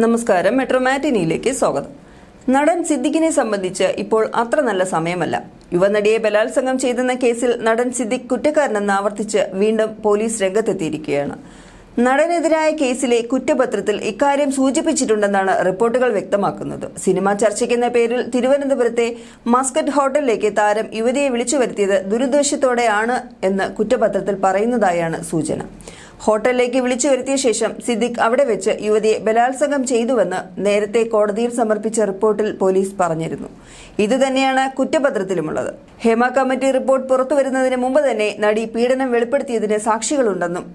നമസ്കാരം. മെട്രോ മാറ്റിനിയിലേക്ക് സ്വാഗതം. നടൻ സിദ്ദിഖിനെ സംബന്ധിച്ച് ഇപ്പോൾ അത്ര നല്ല സമയമല്ല. യുവനടിയെ ബലാത്സംഗം ചെയ്തെന്ന കേസിൽ നടൻ സിദ്ദിഖ് കുറ്റക്കാരനെന്ന് ആവർത്തിച്ച് വീണ്ടും പോലീസ് രംഗത്തെത്തിയിരിക്കുകയാണ്. നടനെതിരായ കേസിലെ കുറ്റപത്രത്തിൽ ഇക്കാര്യം സൂചിപ്പിച്ചിട്ടുണ്ടെന്നാണ് റിപ്പോർട്ടുകൾ വ്യക്തമാക്കുന്നത്. സിനിമ ചർച്ചയ്ക്കെന്ന പേരിൽ തിരുവനന്തപുരത്തെ മസ്കറ്റ് ഹോട്ടലിലേക്ക് താരം യുവതിയെ വിളിച്ചു വരുത്തിയത് ദുരുദ്ദേശത്തോടെയാണ് എന്ന് കുറ്റപത്രത്തിൽ പറയുന്നതായാണ് സൂചന. ഹോട്ടലിലേക്ക് വിളിച്ചു വരുത്തിയ ശേഷം സിദ്ദിഖ് അവിടെ വെച്ച് യുവതിയെ ബലാത്സംഗം ചെയ്തുവെന്ന് നേരത്തെ കോടതിയിൽ സമർപ്പിച്ച റിപ്പോർട്ടിൽ പോലീസ് പറഞ്ഞിരുന്നു. ഇതുതന്നെയാണ് കുറ്റപത്രത്തിലുമുള്ളത്. ഹേമ കമ്മിറ്റി റിപ്പോർട്ട് പുറത്തുവരുന്നതിന് മുമ്പ് തന്നെ നടി പീഡനം വെളിപ്പെടുത്തിയതിന് സാക്ഷികളുണ്ടെന്നും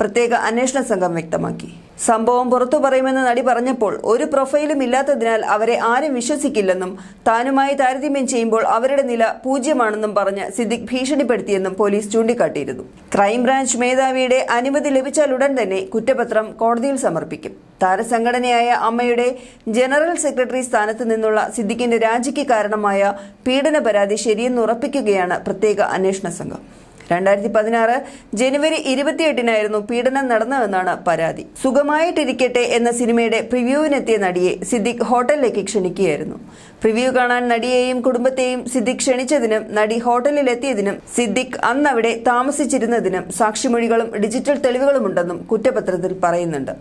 പ്രത്യേക അന്വേഷണ സംഘം വ്യക്തമാക്കി. സംഭവം പുറത്തു പറയുമെന്ന് നടി പറഞ്ഞപ്പോൾ ഒരു പ്രൊഫൈലും ഇല്ലാത്തതിനാൽ അവരെ ആരും വിശ്വസിക്കില്ലെന്നും താനുമായി താരതമ്യം ചെയ്യുമ്പോൾ അവരുടെ നില പൂജ്യമാണെന്നും പറഞ്ഞ് സിദ്ദിഖ് ഭീഷണിപ്പെടുത്തിയെന്നും പോലീസ് ചൂണ്ടിക്കാട്ടിയിരുന്നു. ക്രൈംബ്രാഞ്ച് മേധാവിയുടെ അനുമതി ലഭിച്ചാൽ ഉടൻ തന്നെ കുറ്റപത്രം കോടതിയിൽ സമർപ്പിക്കും. താരസംഘടനയായ അമ്മയുടെ ജനറൽ സെക്രട്ടറി സ്ഥാനത്ത് നിന്നുള്ള സിദ്ദിഖിന്റെ രാജിക്ക് കാരണമായ പീഡന പരാതി ശരിയെന്ന് ഉറപ്പിക്കുകയാണ് പ്രത്യേക അന്വേഷണ സംഘം. രണ്ടായിരത്തി പതിനാറ് ജനുവരി ഇരുപത്തിയെട്ടിനായിരുന്നു പീഡനം നടന്നതെന്നാണ് പരാതി. സുഖമായിട്ടിരിക്കട്ടെ എന്ന സിനിമയുടെ പ്രിവ്യൂവിനെത്തിയ നടിയെ സിദ്ദിഖ് ഹോട്ടലിലേക്ക് ക്ഷണിക്കുകയായിരുന്നു. പ്രിവ്യൂ കാണാൻ നടിയെയും കുടുംബത്തെയും സിദ്ദിഖ് ക്ഷണിച്ചതിനും നടി ഹോട്ടലിലെത്തിയതിനും സിദ്ദിഖ് അന്നവിടെ താമസിച്ചിരുന്നതിനും സാക്ഷിമൊഴികളും ഡിജിറ്റൽ തെളിവുകളുമുണ്ടെന്നും കുറ്റപത്രത്തിൽ പറയുന്നുണ്ട്.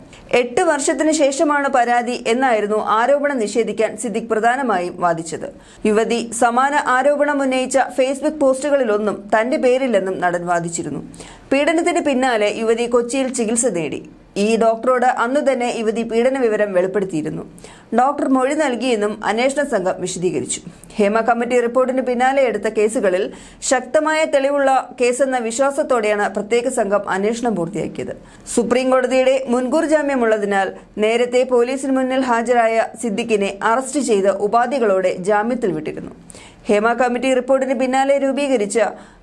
എട്ട് വർഷത്തിന് ശേഷമാണ് പരാതി എന്നായിരുന്നു ആരോപണം നിഷേധിക്കാൻ സിദ്ദിഖ് പ്രധാനമായും വാദിച്ചത്. യുവതി സമാന ആരോപണം ഉന്നയിച്ച ഫേസ്ബുക്ക് പോസ്റ്റുകളിലൊന്നും തന്റെ പേരില്ലെന്നും നടൻ വാദിച്ചിരുന്നു. പീഡനത്തിന് പിന്നാലെ യുവതി കൊച്ചിയിൽ ചികിത്സ നേടി. ഈ ഡോക്ടറോട് അന്നു തന്നെ യുവതി പീഡന വിവരം വെളിപ്പെടുത്തിയിരുന്നു. ഡോക്ടർ മൊഴി നൽകിയെന്നും അന്വേഷണ സംഘം വിശദീകരിച്ചു. ഹേമ കമ്മിറ്റി റിപ്പോർട്ടിന് പിന്നാലെ എടുത്ത കേസുകളിൽ ശക്തമായ തെളിവുള്ള കേസെന്ന വിശ്വാസത്തോടെയാണ് പ്രത്യേക സംഘം അന്വേഷണം പൂർത്തിയാക്കിയത്. സുപ്രീം കോടതിയുടെ മുൻകൂർ ജാമ്യമുള്ളതിനാൽ നേരത്തെ പോലീസിന് മുന്നിൽ ഹാജരായ സിദ്ദിഖിനെ അറസ്റ്റ് ചെയ്ത് ഉപാധികളോടെ ജാമ്യത്തിൽ വിട്ടിരുന്നു. ഹേമ കമ്മിറ്റി റിപ്പോർട്ടിന് പിന്നാലെ രൂപീകരിച്ച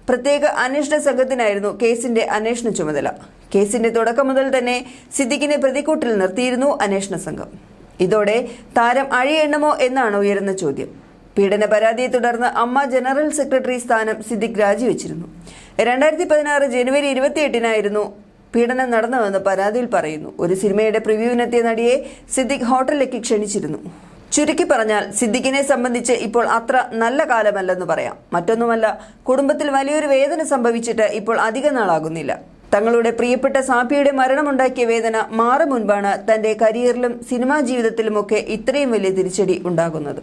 പ്രത്യേക അന്വേഷണ സംഘത്തിനായിരുന്നു കേസിന്റെ അന്വേഷണ ചുമതല. കേസിന്റെ തുടക്കം മുതൽ തന്നെ സിദ്ദിഖിനെ പ്രതിക്കൂട്ടിൽ നിർത്തിയിരുന്നു അന്വേഷണ സംഘം. ഇതോടെ താരം അഴിയെണ്ണമോ എന്നാണ് ഉയരുന്ന ചോദ്യം. പീഡന പരാതിയെ തുടർന്ന് അമ്മ ജനറൽ സെക്രട്ടറി സ്ഥാനം സിദ്ദിഖ് രാജിവെച്ചിരുന്നു. രണ്ടായിരത്തി പതിനാറ് ജനുവരി ഇരുപത്തിയെട്ടിനായിരുന്നു പീഡനം നടന്നതെന്ന് പരാതിയിൽ പറയുന്നു. ഒരു സിനിമയുടെ പ്രിവ്യൂവിനെത്തിയ നടിയെ സിദ്ദിഖ് ഹോട്ടലിലേക്ക് ക്ഷണിച്ചിരുന്നു. ചുരുക്കി പറഞ്ഞാൽ സിദ്ദിഖിനെ സംബന്ധിച്ച് ഇപ്പോൾ അത്ര നല്ല കാലമല്ലെന്ന് പറയാം. മറ്റൊന്നുമല്ല കുടുംബത്തിൽ വലിയൊരു വേദന സംഭവിച്ചിട്ട് ഇപ്പോൾ അധിക നാളാകുന്നില്ല. തങ്ങളുടെ പ്രിയപ്പെട്ട സാപ്പിയുടെ മരണമുണ്ടാക്കിയ വേദന മാറും മുൻപാണ് തന്റെ കരിയറിലും സിനിമാ ജീവിതത്തിലുമൊക്കെ ഇത്രയും വലിയ തിരിച്ചടി ഉണ്ടാകുന്നത്.